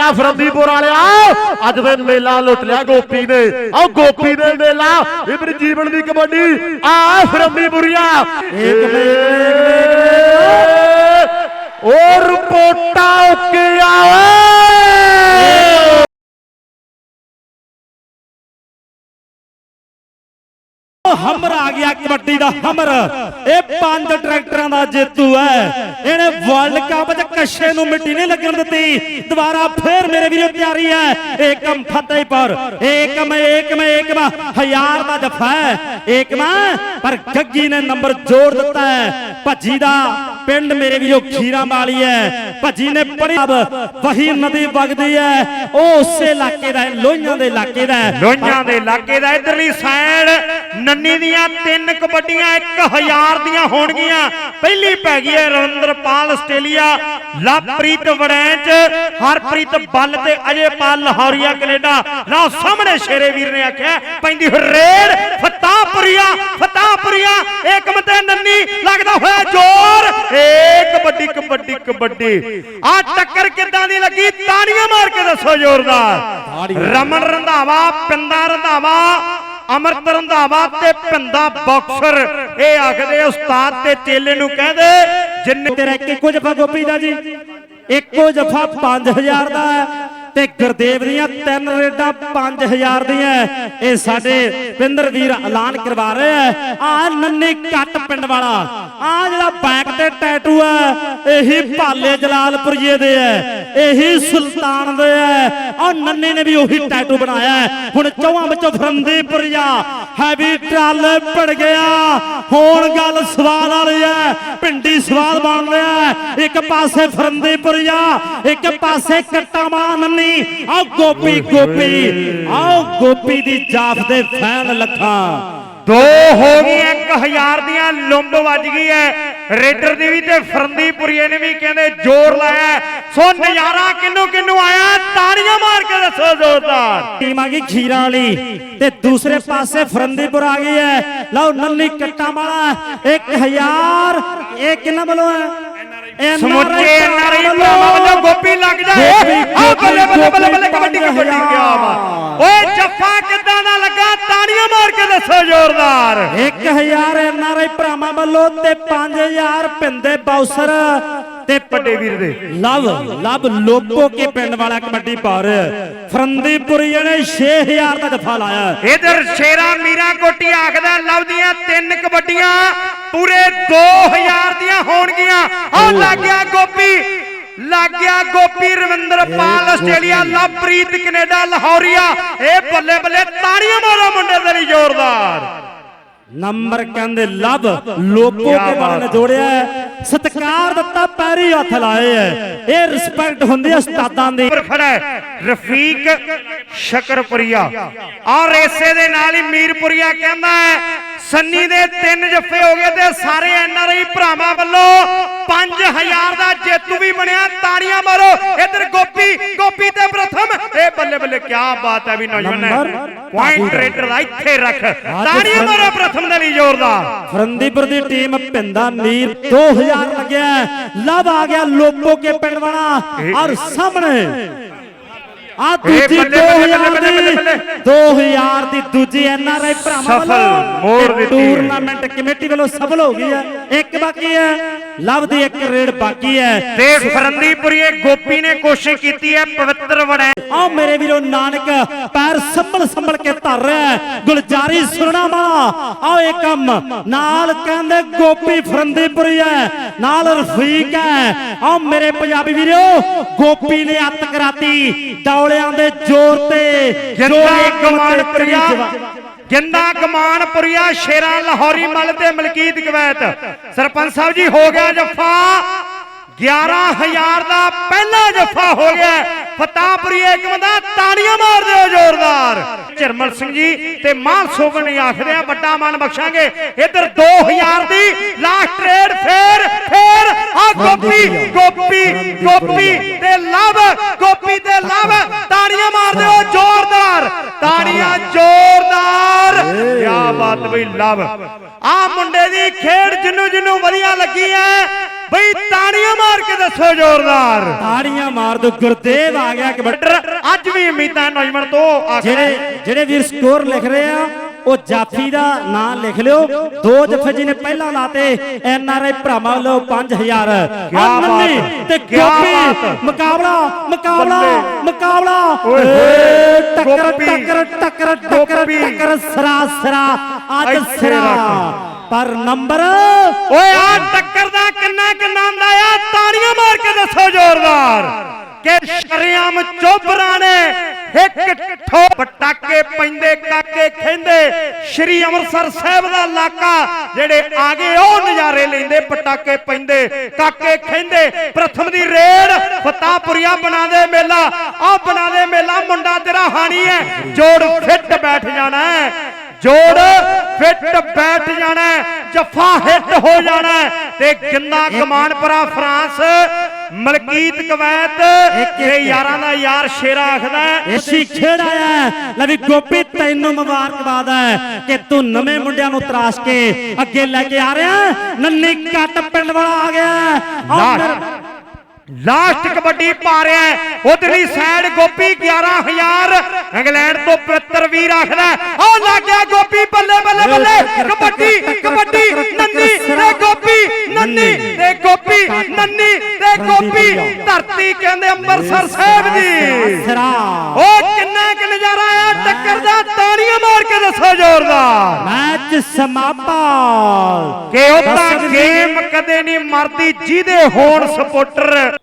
ਗਿਆ ਫਰੰਦੀਪੁਰ ਵਾਲਿਆ। ਅੱਜ ਦੇ ਮੇਲਾ ਲੁੱਟ ਲਿਆ, ਗੋਪੀ ਨੇ। ਆਹ ਗੋਪੀ ਨੇ ਮੇਲਾ ਇਬਰ ਜੀਵਨ ਦੀ ਕਬੱਡੀ। ਆ ਫਰੰਦੀਪੁਰੀਆ। ਇੱਕ ਉਹ ਰਿਪੋਰਟਾਂ ਓਕੇ ਆਵੇ ਹਮਰ ਆ ਗਿਆ ਕਬੱਡੀ ਦਾ ਹਮਰ। ਇਹ ਪੰਜ ਟਰੈਕਟਰਾਂ ਦਾ ਜੇਤੂ ਹੈ। ਇਹਨੇ ਵਰਲਡ ਕੱਪ 'ਚ ਕੱਛੇ ਨੂੰ ਮਿੱਟੀ ਨਹੀਂ ਲੱਗਣ ਦਿੱਤੀ। ਦੁਬਾਰਾ ਫੇਰ ਮੇਰੇ ਵੀਰੋ ਤਿਆਰੀ ਹੈ। ਏਕਮ ਫਤਿਹਪੁਰ। ਏਕਮ ਏਕਮ ਏਕਮ। ਹਜ਼ਾਰ ਦਾ ਜਫਾ ਏਕਮ ਪਰ ਗੱਗੀ ਨੇ ਨੰਬਰ ਜੋੜ ਦਿੱਤਾ ਹੈ। ਭੱਜੀ ਦਾ ਪਿੰਡ ਮੇਰੇ ਵੀਰੋ ਖੀਰਾ ਵਾਲੀ ਹੈ, ਭੱਜੀ ਨੇ ਪੜੀ ਵਹੀ ਨਦੀ ਵਗਦੀ ਹੈ, ਉਹ ਉਸੇ ਇਲਾਕੇ ਦਾ ਲੋਹੀਆਂ ਦੇ ਇਲਾਕੇ ਦਾ ਲੋਹੀਆਂ ਦੇ ਇਲਾਕੇ ਦਾ, ਇਧਰਲੀ ਸਾਈਡ ਨੰਨੀ ਦੀਆਂ ਤਿੰਨ ਕਬੱਡੀਆਂ 1000 ਦੀਆਂ ਹੋਣਗੀਆਂ। ਪਹਿਲੀ ਪੈ ਗਈ ਹੈ ਰਵਿੰਦਰਪਾਲ ਆਸਟ੍ਰੇਲੀਆ ਲਵਪ੍ਰੀਤ ਵੜੈਂਚ ਹਰਪ੍ਰੀਤ ਬੱਲ ਤੇ ਅਜੇਪਾਲ ਲਾਹੌਰੀਆ ਕੈਨੇਡਾ। ਲਓ ਸਾਹਮਣੇ ਸ਼ੇਰੇ ਵੀਰ ਨੇ ਆਖਿਆ ਪੈਂਦੀ ਰੇਡ ਫਤਾਪੁਰੀਆ ਫਤਾਪੁਰੀਆ ਏਕਮ ਤੇ ਨੰਨੀ ਲੱਗਦਾ ਹੋਇਆ ਜ਼ੋਰ। ਏ ਕਬੱਡੀ ਕਬੱਡੀ ਕਬੱਡੀ। ਆ ਟੱਕਰ ਕਿੱਦਾਂ ਦੀ ਲੱਗੀ? ਤਾੜੀਆਂ ਮਾਰ ਕੇ ਦੱਸੋ ਜ਼ੋਰਦਾਰ। ਰਮਨ ਰੰਧਾਵਾ ਪਿੰਦਾ ਰੰਧਾਵਾ ਅਮਰਤ ਰੰਧਾਵਾ ਤੇ ਪਿੰਦਾ ਬਾਕਸਰ। ਇਹ ਆਖਦੇ ਉਸਤਾਦ ਤੇ ਚੇਲੇ ਨੂੰ ਕਹਦੇ ਜਿੰਨੇ ਇੱਕ ਇੱਕੋ ਜਫਾ ਗੋਪੀ ਦਾ ਜੀ। ਇੱਕੋ ਜਫਾ 5000 ਦਾ ਹੈ ਤੇ ਗੁਰਦੇਵ ਦੀਆਂ ਤਿੰਨ ਰੇਡਾਂ 5000 ਦੀਆਂ ਇਹ ਸਾਡੇ ਪਿੰਦਰ ਵੀਰ ਐਲਾਨ ਕਰਵਾ ਰਹੇ ਹੈ। ਆ ਨੰਨੇ ਕੱਟ ਪਿੰਡ ਵਾਲਾ। ਆ ਜਿਹੜਾ ਬੈਕ ਤੇ ਟੈਟੂ ਹੈ, ਇਹੀ ਭਾਲੇ ਜਲਾਲਪੁਰੀਏ ਦੇ ਹੈ। ਇਹੀ ਸੁਲਤਾਨ ਦੇ ਹੈ ਆ ਨੰਨੇ ਨੇ ਵੀ ਉਹੀ ਟੈਟੂ ਬਣਾਇਆ। ਹੁਣ ਚੌਹਾਂ ਵਿੱਚੋਂ ਫਰੰਦੀਪੁਰੀਆ ਹੈਵੀ ਟਰਾਲੇ ਪੜ ਗਿਆ। ਹੁਣ ਗੱਲ ਸਵਾਲ ਵਾਲੀ ਹੈ ਪਿੰਡੀ ਸਵਾਲ ਬਣ ਰਿਹਾ। ਇੱਕ ਪਾਸੇ ਫਰੰਦੀਪੁਰੀਆ ਇੱਕ ਪਾਸੇ ਕੱਟਾਵਾਂ ਨੰਨੀ। ਆਓ ਗੋਪੀ ਗੋਪੀ ਆਓ ਗੋਪੀ ਦੀ ਜਾਫ ਦੇ ਫੈਨ ਲੱਖਾਂ। ਦੋ ਹੋ ਗਈਆਂ 1000 ਦੀਆਂ ਲੁੰਬ ਵੱਜ ਗਈ ਹੈ ਰੇਡਰ ਦੀ ਵੀ ਤੇ ਫਰੰਦੀਪੁਰੀਏ ਨੇ ਵੀ ਕਹਿੰਦੇ ਜ਼ੋਰ ਲਾਇਆ ਸੋ ਨਜ਼ਾਰਾ ਕਿੰਨੂ ਕਿੰਨੂ ਆਇਆ ਤਾੜੀਆਂ ਮਾਰ ਕੇ ਦੱਸੋ ਜ਼ੋਰਦਾਰ। ਟੀਮ ਆ ਗਈ ਖੀਰਾਂ ਵਾਲੀ ਤੇ ਦੂਸਰੇ ਪਾਸੇ ਫਰੰਦੀਪੁਰ ਆ ਗਈ ਹੈ। ਲਓ ਨੱਲੀ ਕੱਟਾਂ ਵਾਲਾ 1000 ਇਹ ਕਿੰਨਾ ਵੱਲੋਂ ਹੈ? ਸਮੁੱਚੇ ਐਨਆਰਆਈ ਭਰਾਵਾਂ ਵੱਲੋਂ ਗੋਪੀ ਲੱਗ ਜਾਏ। ਆ ਬੱਲੇ ਬੱਲੇ ਬੱਲੇ ਬੱਲੇ ਕਬੱਡੀ ਕਬੱਡੀ ਕਿਆ ਵਾ ਓਏ ਜੱਫਾ ਕਿੱਦਾਂ ਦਾ ਲੱਗਾ? ਤਾੜੀਆਂ ਮਾਰ ਕੇ ਦੱਸੋ ਜ਼ੋਰਦਾਰ। 1000 ਐਨਆਰਆਈ ਭਰਾਵਾਂ ਵੱਲੋਂ ਤੇ 5000 ਪਿੰਦੇ ਬਾਉਸਰ ਤੇ ਵੱਡੇ ਵੀਰ ਦੇ। ਲਵ ਲਵ ਲੋਪੋ ਕੇ ਪਿੰਡ ਵਾਲਾ ਕਬੱਡੀ ਪਾ ਰਿਹਾ ਹੈ। ਫਰੰਦੀਪੁਰੀ ਨੇ 6000 ਦਾ ਦਫਾ ਲਾਇਆ। ਇਧਰ ਸ਼ੇਰਾ ਮੀਰਾ ਕੋਟੀ ਆਖਦਾ ਲਵਦੀਆਂ ਤਿੰਨ ਕਬੱਡੀਆਂ ਪੂਰੇ 2000 ਦੀਆਂ ਹੋਣਗੀਆਂ। ਆਹ ਲੱਗ ਗਿਆ ਗੋਪੀ ਲੱਗ ਗਿਆ Gopi. Ravinderpal Australia Lovepreet Canada Lahoria. ਇਹ ਬੱਲੇ ਬੱਲੇ ਤਾੜੀਆਂ ਮਾਰੋ ਮੁੰਡੇ ਦੇ ਲਈ ਜ਼ੋਰਦਾਰ। ਨੰਬਰ ਕਹਿੰਦੇ ਲਵ ਲੋਪੋ ਕੇ ਵਾਲੇ ਨੇ ਜੋੜਿਆ। ਸਤਿਕਾਰ ਦਿੱਤਾ ਪੈਰੀ ਹੱਥ ਲਾਏ ਹੈ। ਇਹ ਰਿਸਪੈਕਟ ਹੁੰਦੀ ਹੈ ਉਸਤਾਦਾਂ ਦੀ। ਉੱਪਰ ਖੜਾ ਰਫੀਕ ਸ਼ਕਰਪੁਰੀਆ। ਔਰ ਇਸੇ ਦੇ ਨਾਲ ਹੀ ਮੀਰਪੁਰੀਆ ਕਹਿੰਦਾ ਹੈ ਸੰਨੀ ਦੇ ਤਿੰਨ ਜੱਫੇ ਹੋ ਗਏ ਤੇ ਸਾਰੇ ਐਨਆਰਆਈ ਭਰਾਵਾਂ ਵੱਲੋਂ 5000 ਦਾ ਜੇਤੂ ਵੀ ਬਣਿਆ ਤਾੜੀਆਂ ਮਾਰੋ। ਇਧਰ ਗੋਪੀ ਗੋਪੀ ਤੇ ਪ੍ਰਥਮ। ਇਹ ਬੱਲੇ ਬੱਲੇ ਕੀ ਬਾਤ ਹੈ ਵੀ ਨੌਜਵਾਨ ਪੁਆਇੰਟ ਰੇਡਰ ਦਾ ਇੱਥੇ ਰੱਖ। ਤਾੜੀਆਂ ਮਾਰੋ ਪ੍ਰਥਮ ਦੇ ਲਈ ਜ਼ੋਰਦਾਰ ਫਰੰਦੀਪੁਰ ਦੀ ਟੀਮ ਪਿੰਦਾ ਮੀਰ 2000 ਲੱਗਿਆ। ਲਵ ਆ ਗਿਆ ਲੋਪੋ ਕੇ ਪਿੰਡ ਵਾਲਾ ਔਰ ਸਾਹਮਣੇ ਆ ਦੂਜੀ ਬੱਲੇ, ਬੱਲੇ, 2000 ਬੱਲੇ, ਬੱਲੇ, ਦੀ ਬੱਲੇ। 2000 ਦੀ ਦੂਜੀ ਐਨਆਰਆਈ ਭਰਾਵਾਂ ਸਫਲ, ਵੱਲੋਂ ਮੋੜ ਤੇ ਦਿੱਤੀ। ਹੈ। ਟੂਰਨਾਮੈਂਟ ਕਮੇਟੀ ਵੱਲੋਂ ਸਫਲ ਹੋ ਗਈ ਹੈ। ਇੱਕ ਬਾਕੀ ਹੈ। ਲਵ ਦੀ ਇੱਕ ਰੇਡ ਬਾਕੀ ਹੈ। ਤੇ ਫਰੰਦੀਪੁਰੀਏ ਗੋਪੀ ਨੇ ਕੋਸ਼ਿਸ਼ ਕੀਤੀ ਹੈ ਪਵਿੱਤਰ ਵੜੈ ਆ ਮੇਰੇ ਵੀਰੋ ਨਾਨਕ ਪੈਰ ਸੰਭਲ ਸੰਭਲ ਕੇ ਧਰ ਰਿਹਾ। ਗੁਲਜਾਰੀ ਸੁਣਨਾ ਵਾਲਾ ਆਓ ਇਹ ਕੰਮ ਨਾਲ ਕਹਿੰਦੇ ਗੋਪੀ ਫਰੰਦੀਪੁਰੀ ਹੈ। ਨਾਲ ਰਫੀਕ ਹੈ। ਆਓ ਮੇਰੇ ਪੰਜਾਬੀ ਵੀਰੋ ਗੋਪੀ ਨੇ ਅੱਤ ਕਰਾਤੀ। ਡੌਲਿਆਂ ਦੇ ਜ਼ੋਰ ਤੇ ਤੇ ਕਮਾਨਪੁਰੀਆ ਪ੍ਰੀਤ ਜਿੰਦਾ ਕਮਾਨਪੁਰੀਆ ਸ਼ੇਰਾ ਲਾਹੌਰੀ ਮਲ ਤੇ ਮਲਕੀਤ ਕਵੈਤ। ਸਰਪੰਚ ਸਾਹਿਬ ਜੀ, ਹੋ ਗਿਆ ਜੱਫਾ। 11000 ਦਾ ਪਹਿਲਾ ਜੱਫਾ ਹੋ ਗਿਆ। ਫਤਾਪੁਰੀ ਏਕਮ ਦਾ ਤਾੜੀਆਂ ਮਾਰ ਦਿਓ ਜ਼ੋਰਦਾਰ। ਚਰਮਲ ਸਿੰਘ ਜੀ ਤੇ ਮਾਨ ਸੋਗਣ ਆਖਦੇ ਆ ਵੱਡਾ ਮਾਨ ਬਖਸ਼ਾਂਗੇ। ਇੱਧਰ 2000 ਦੀ ਲਾਸਟ ਟ੍ਰੇਡ ਫੇਰ ਫੇਰ, ਆ ਗੋਪੀ ਗੋਪੀ ਗੋਪੀ ਤੇ ਲਵ, ਗੋਪੀ ਤੇ ਲਵ, ਤਾੜੀਆਂ ਮਾਰ ਦਿਓ ਜ਼ੋਰਦਾਰ। ਤਾੜੀਆਂ ਜ਼ੋਰਦਾਰ। ਕੀ ਬਾਤ ਬਈ ਲਵ। ਆ ਮੁੰਡੇ ਦੀ ਖੇਡ ਜਿੰਨੂੰ ਜਿੰਨੂੰ ਵਧੀਆ ਲੱਗੀ ਹੈ, ਬਈ ਤਾੜੀਆਂ ਮਾਰ ਦੱਸੋ ਜ਼ੋਰਦਾਰ ਤਾੜੀਆਂ ਮਾਰ ਦੋ ਗੁਰਦੇਵ ਆ ਗਿਆ ਕਬੱਡੀ ਬੱਟਰ ਅੱਜ ਵੀ ਉਮੀਦਾਂ ਨੌਜਵਾਨ ਤੋਂ ਜਿਹੜੇ ਜਿਹੜੇ ਵੀਰ ਸਕੋਰ ਲਿਖ ਰਹੇ ਆ ਉਹ ਜਾਫੀ ਦਾ ਨਾਂ ਲਿਖ ਲਿਓ ਦੋ ਜਫੇ ਜੀ ਨੇ ਪਹਿਲਾਂ ਲਾਤੇ ਐਨ ਆਰ ਆਈ ਭਰਾਵਾਂ ਵੱਲੋਂ 5000 ਕਿਆ ਆਹ ਬਾਤ ਤੇ ਕਿਆ ਬਾਤ। ਮੁਕਾਬਲਾ ਮੁਕਾਬਲਾ ਬੱਲੇ। ਮੁਕਾਬਲਾ ਓਏ ਏ, ਹੋਏ, ਟੱਕਰ ਗੋਪੀ, ਟੱਕਰ ਟੱਕਰ ਟੱਕਰ ਗੋਪੀ। ਟੱਕਰ ਸਰਾ ਸਰਾ ਅੱਜ ਇੱਥੇ ਸਰਾ ਰੱਖ। ਪਰ ਨੰਬਰ ਓਏ ਆ ਟੱਕਰ ਦਾ ਕਿੰਨਾ ਕਿੰਨਾ ਆਂਦਾ ਆ ਤਾੜੀਆਂ ਮਾਰ ਕੇ ਦੱਸੋ ਜ਼ੋਰਦਾਰ। ਕਿ ਸ਼ਰਿਆਮ ਚੋਬਰਾਂ ਨੇ ਇੱਕ ਠੋ ਪਟਾਕੇ ਪੈਂਦੇ, ਕਾਕੇ ਖੈਂਦੇ। ਸ਼੍ਰੀ ਅੰਮ੍ਰਿਤਸਰ ਸਾਹਿਬ ਦਾ ਇਲਾਕਾ ਜਿਹੜੇ ਆ ਗਏ ਉਹ ਨਜ਼ਾਰੇ ਲੈਂਦੇ, ਪਟਾਕੇ ਪੈਂਦੇ, ਕਾਕੇ ਖੈਂਦੇ। ਪ੍ਰਥਮ ਦੀ ਰੇਡ ਫਤਾਪੁਰੀਆ ਬਣਾ ਦੇ ਮੇਲਾ। ਆ ਬਣਾਦੇ ਮੇਲਾ, ਮੁੰਡਾ ਤੇਰਾ ਹਾਣੀ ਹੈ। ਜੋੜ ਫਿੱਟ ਬੈਠ ਜਾਣਾ ਹੈ। ਜੋੜ ਫਿੱਟ ਬੈਠ ਜਾਣਾ ਜੱਫਾ ਹਿੱਟ ਹੋ ਜਾਣਾ ਤੇ ਗਿੰਦਾ ਕਮਾਨਪੁਰਾ ਫਰਾਂਸ ਮਲਕੀਤ ਕਵੈਤ ਇਹ ਯਾਰਾਂ ਦਾ ਯਾਰ ਸ਼ੇਰਾ ਆਖਦਾ ਐਸੀ ਖੇਡ ਆਇਆ। ਲੈ ਵੀ ਗੋਪੀ ਤੈਨੂੰ ਮੁਬਾਰਕਬਾਦ ਹੈ ਕਿ ਤੂੰ ਨਵੇਂ ਮੁੰਡਿਆਂ ਨੂੰ ਤਰਾਸ਼ ਕੇ ਅੱਗੇ ਲੈ ਕੇ ਆ ਰਿਹਾ। ਨੰਨੀ ਕੱਟ ਪਿੰਡ ਵਾਲਾ ਆ ਗਿਆ ਹੈ। ਲਾਸਟ ਕਬੱਡੀ ਪਾ ਰਿਹਾ ਹੈ। ਉਧਰਲੀ ਸਾਈਡ ਗੋਪੀ 11000 ਇੰਗਲੈਂਡ ਤੋਂ ਪਵਿੱਤਰ ਵੀਰ ਆਖਦਾ ਆ ਲੱਗ ਗਿਆ ਗੋਪੀ ਬੱਲੇ ਬੱਲੇ ਬੱਲੇ। ਕਬੱਡੀ ਕਬੱਡੀ ਨੰਨੀ ਤੇ ਗੋਪੀ ਨੰਨੀ ਤੇ ਗੋਪੀ ਨੰਨੀ ਤੇ ਗੋਪੀ। ਧਰਤੀ ਕਹਿੰਦੇ ਅੰਮ੍ਰਿਤਸਰ ਸਾਹਿਬ ਦੀ। ਉਹ ਕਿੰਨਾ ਕਿ ਨਜ਼ਾਰਾ ਆ ਟੱਕਰ ਦਾ ਤਾੜੀਆਂ ਮਾਰ ਕੇ ਦੱਸੋ ਜ਼ੋਰਦਾਰ। ਮੈਚ ਸਮਾਪਤ। ਕਿ ਉਹ ਤਾਂ ਗੇਮ ਕਦੇ ਨਹੀਂ ਮਰਦੀ। ਜਿਹਦੇ ਹੋਣ ਸਪੋਰਟਰ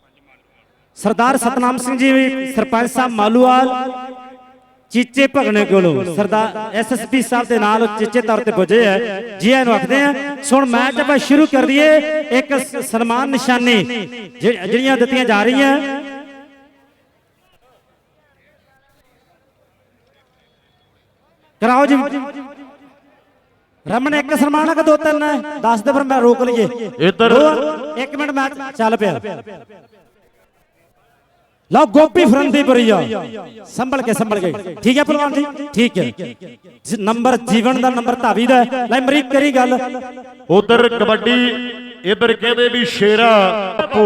ਸਰਦਾਰ ਸਤਨਾਮ ਸਿੰਘ ਜੀ ਵੀ ਸਰਪੰਚ ਸਾਹਿਬ ਮਾਲੂਵਾਲ ਚੀਚੇ ਭਗਣੇ ਕੋਲੋਂ ਸਰਦਾਰ ਐਸਐਸਪੀ ਸਾਹਿਬ ਦੇ ਨਾਲ ਚੀਚੇ ਤੌਰ ਤੇ ਪੁੱਜੇ ਹੈ ਜੀ ਇਹਨੂੰ ਆਖਦੇ ਆ ਸੁਣ ਮੈਚ ਆਪਾਂ ਸ਼ੁਰੂ ਕਰ ਦਈਏ ਇੱਕ ਸਨਮਾਨ ਨਿਸ਼ਾਨੀ ਜਿਹ- ਜਿਹੜੀਆਂ ਦਿੱਤੀਆਂ ਜਾ ਰਹੀਆਂ। ਕਰਾਓ ਜੀ। ਰਮਨ ਇੱਕ ਸਨਮਾਨ ਆ ਦੋ ਤਿੰਨ ਦੱਸ ਦੇ ਫਿਰ ਮੈਂ ਰੋਕ ਲਈਏ। ਇੱਧਰ- ਦੋ, ਇੱਕ ਮਿੰਟ ਮੈਚ ਚੱਲ ਪਿਆ। ਲਓ ਗੋਪੀ ਫਰੰਦੀਪੁਰੀਆ ਸੰਭਲ ਕੇ ਸੰਭਲ ਕੇ। ਠੀਕ ਹੈ ਪਹਿਲਵਾਨ ਜੀ? ਠੀਕ ਹੈ। ਨੰਬਰ ਜੀਵਨ ਦਾ ਨੰਬਰ ਧਾਵੀ ਦਾ। ਲੈ ਮਰੀਕ ਕਰੀ ਗੱਲ। ਉਧਰ ਕਬੱਡੀ ਇੱਧਰ ਕਹਿੰਦੇ ਵੀ ਸ਼ੇਰਾ ਬਾਪੂ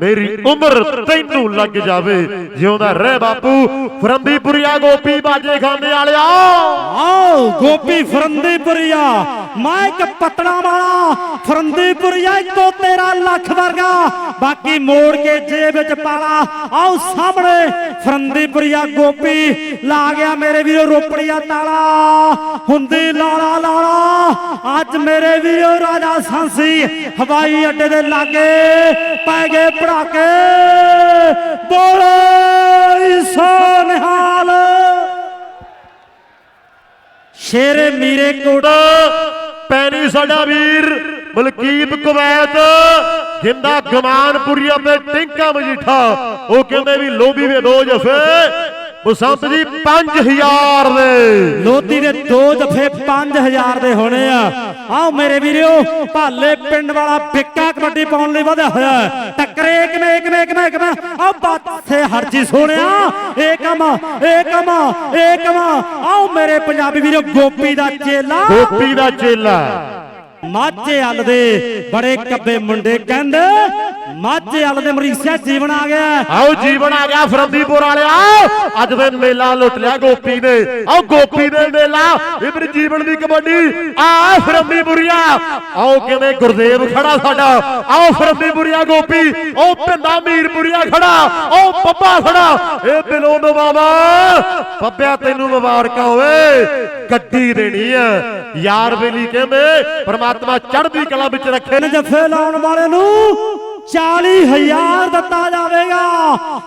ਮੇਰੀ ਉਮਰ ਤੈਨੂੰ ਲੱਗ ਜਾਵੇ। ਜਿਉਂਦਾ ਰਹਿ ਬਾਪੂ ਫਰੰਦੀਪੁਰੀਆ ਗੋਪੀ ਬਾਜੇ ਖਾਂਦੇ ਵਾਲਿਆ। ਆਓ ਗੋਪੀ ਫਰੰਦੀਪੁਰੀਆ। ਮੈਂ ਇੱਕ ਪਤੜਾ ਵਾਲਾ ਫਰੰਦੀਪੁਰੀਆ ਇੱਕੋ ਤੇਰਾ ਲੱਖ ਵਰਗਾ। ਬਾਕੀ ਮੋੜ ਕੇ ਜੇਬ ਵਿੱਚ ਪਾਲਾ ਆਓ ਸਾਹਮਣੇ ਫਰੰਦੀਪੁਰੀਆ ਗੋਪੀ। ਲਾ ਗਿਆ ਮੇਰੇ ਵੀਰੋ ਰੋਪੜੀਆ ਤਾਲਾ। ਹੁੰਦੀ ਲਾਲਾ ਲਾਲਾ, ਅੱਜ ਮੇਰੇ ਵੀਰੋ ਰਾਜਾ ਸਾਂਸੀ ਹਵਾਈ ਅੱਡੇ ਦੇ ਲਾਗੇ ਪੈ ਗਏ ਪੜਾਕੇ। ਬੋਲੇ ਸੋ ਨਿਹਾਲ। ਸ਼ੇਰੇ ਮੀਰੇ ਕੋਟ। ਪੈਣੀ ਸਾਡਾ ਵੀਰ, ਮਲਕੀਤ ਕੁਵੈਤ, ਜਿੰਦਾ ਗਮਾਨਪੁਰੀਆ ਤੇ ਟਿੰਕਾ ਮਜੀਠਾ। ਉਹ ਕਹਿੰਦੇ ਵੀ ਲੋਬੀ ਦੇ ਦੋ ਜਫੇ ਬਸੰਤ ਜੀ 5000 ਦੇ। ਲੋਧੀ ਦੇ ਦੋ ਦਫੇ 5000 ਦੇ ਹੋਣੇ ਆ। ਆਓ ਮੇਰੇ ਵੀਰੋ ਭਾਲੇ ਪਿੰਡ ਵਾਲਾ ਫਿੱਕਾ ਕਬੱਡੀ ਪਾਉਣ ਲਈ ਵਧਿਆ ਹੋਇਆ। ਟੱਕਰੇ ਕਿਵੇਂ ਕਿਵੇਂ ਕਿਵੇਂ ਕਿਵੇਂ? ਆਓ ਪਾਸੇ ਹਰਜੀ ਸੋਹਣਿਆ। ਇਹ ਕੰਮ ਇਹ ਕੰਮ ਇਹ ਕੰਮ। ਆਓ ਮੇਰੇ ਪੰਜਾਬੀ ਵੀਰੋ ਗੋਪੀ ਦਾ ਚੇਲਾ। ਗੋਪੀ ਦਾ ਚੇਲਾ। ਮਾਝੇ ਹਲ ਦੇ ਬੜੇ ਕੱਬੇ ਮੁੰਡੇ ਕਹਿੰਦੇ ਮਾਝੇ ਹਲ ਦੇ ਮਰੀਸਿਆ ਜੀਵਨ ਆ ਗਿਆ। ਆਓ ਜੀਵਨ ਆ ਗਿਆ ਫਰੰਦੀਪੁਰ ਵਾਲਿਆ। ਅੱਜ ਦੇ ਮੇਲਾ ਲੁੱਟ ਲਿਆ ਗੋਪੀ ਨੇ। ਆਓ ਗੋਪੀ ਨੇ ਮੇਲਾ। ਇਧਰ ਜੀਵਨ ਦੀ ਕਬੱਡੀ। ਆ ਫਰੰਦੀਪੁਰੀਆ। ਆਓ ਕਿਵੇਂ ਗੁਰਦੇਵ ਖੜਾ ਸਾਡਾ। ਆਓ ਫਰੰਦੀਪੁਰੀਆ ਗੋਪੀ। ਉਹ ਪਿੰਡਾ ਮੀਰਪੁਰੀਆ ਖੜਾ। ਆਓ ਪੱਪਾ ਖੜਾ। ਇਹ ਦਿਲੋਂ ਨਵਾਵਾ। ਪੱਪਿਆ ਤੈਨੂੰ ਮੁਬਾਰਕਾਂ ਹੋਵੇ। ਗੱਡੀ ਦੇਣੀ ਆ। ਯਾਰ ਵੇਲੀ ਕਹਿੰਦੇ ਪ੍ਰਮਾਤਮਾ ਚੜ੍ਹਦੀ ਕਲਾ ਵਿੱਚ ਰੱਖੇ ਤਿੰਨ ਜੱਫੇ ਲਾਉਣ ਵਾਲੇ ਨੂੰ 40000 ਦਿੱਤਾ ਜਾਵੇਗਾ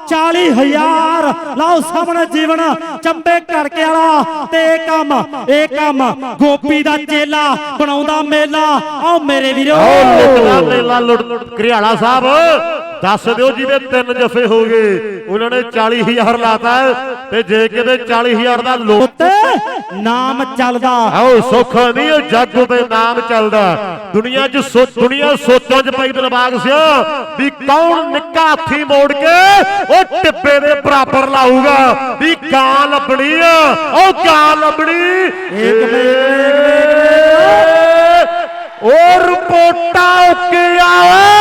40000 ਲਓ ਸਾਹਮਣੇ ਜੀਵਨ ਚੰਬੇ ਕਰਕੇ ਵਾਲਾ ਤੇ ਇਹ ਕੰਮ ਇਹ ਕੰਮ ਗੋਪੀ ਦਾ ਚੇਲਾ ਬਣਾਉਂਦਾ ਮੇਲਾ ਆਓ ਮੇਰੇ ਵੀਰੋ ਲੁੱਟਦਾ ਮੇਲਾ ਲੁੱਟ ਘਰਿਆਲਾ ਸਾਹਿਬ ਦੱਸ ਦਿਓ ਜਿਵੇਂ ਤਿੰਨ ਜਫੇ ਹੋ ਗਏ ਉਹਨਾਂ ਨੇ 40000 ਲਾਤਾ ਤੇ ਜੇ ਕਿਤੇ 40000 ਦਾ ਲੋਟ ਨਾਮ ਚੱਲਦਾ। ਆਓ ਸੁੱਖ ਨਹੀਂ ਉਹ ਜੱਗ ਉਤੇ ਨਾਮ ਚੱਲਦਾ। ਦੁਨੀਆ 'ਚ ਸੋ ਦੁਨੀਆ ਸੋਚਾਂ 'ਚ ਪਈ ਦਿਲਬਾਗ ਸਿਆ ਵੀ ਕੌਣ ਨਿੱਕਾ ਹੱਥੀ ਮੋੜ ਕੇ ਉਹ ਟਿੱਪੇ ਦੇ ਬਰਾਬਰ ਲਾਊਗਾ? ਵੀ ਕਾਂ ਲੱਭਣੀ ਆ ਉਹ ਕਾਂ ਲੱਭਣੀ। ਇੱਕ ਮਿੰਟ ਉਹ ਰਿਪੋਰਟਾਂ ਓਕੇ ਆਏ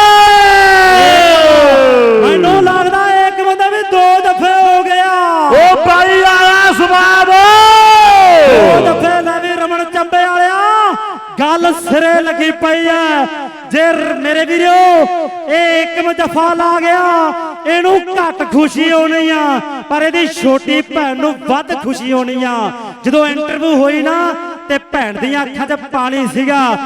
ਸਿਰੇ ਲੱਗੀ ਪਈ ਐ। ਜੇ ਰ- ਮੇਰੇ ਵੀਰੋ, ਇਹ ਇੱਕ ਮਜਫਾ ਲਾ ਗਿਆ, ਇਹਨੂੰ ਘੱਟ ਖੁਸ਼ੀ ਹੋਣੀ ਆ, ਪਰ ਇਹਦੀ ਛੋਟੀ ਭੈਣ ਨੂੰ ਵੱਧ ਖੁਸ਼ੀ ਹੋਣੀ ਆ। ਜਦੋਂ ਇੰਟਰਵਿਊ ਹੋਈ ਨਾ, ਤੇ ਭੈਣ ਦੀਆਂ ਅੱਖਾਂ 'ਚ ਪਾਣੀ ਸੀਗਾ